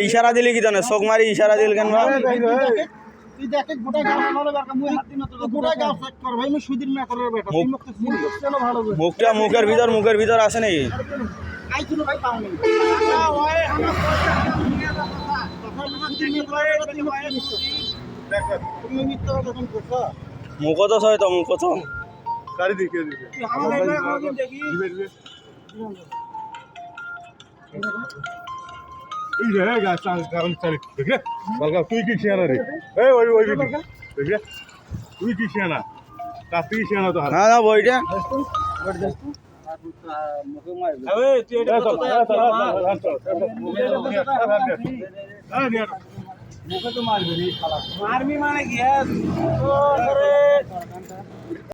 ইশারা দিলি কি জানে? চোখ মারি ইশারা দিল কেন ভাই? মুখটা মুখের ভিতর মুখের ভিতর আছে নাকি? ভাই মুখ তো ছয় তো মুখ তো চারিদিকে তুই এই রে গাছ কারণ চালি দেখে বলকা তুই কি শিয়ানা রে এই ওই ওই দেখে তুই কি শিয়ানা থেকে শিয়ানা मुख तो मार माने किया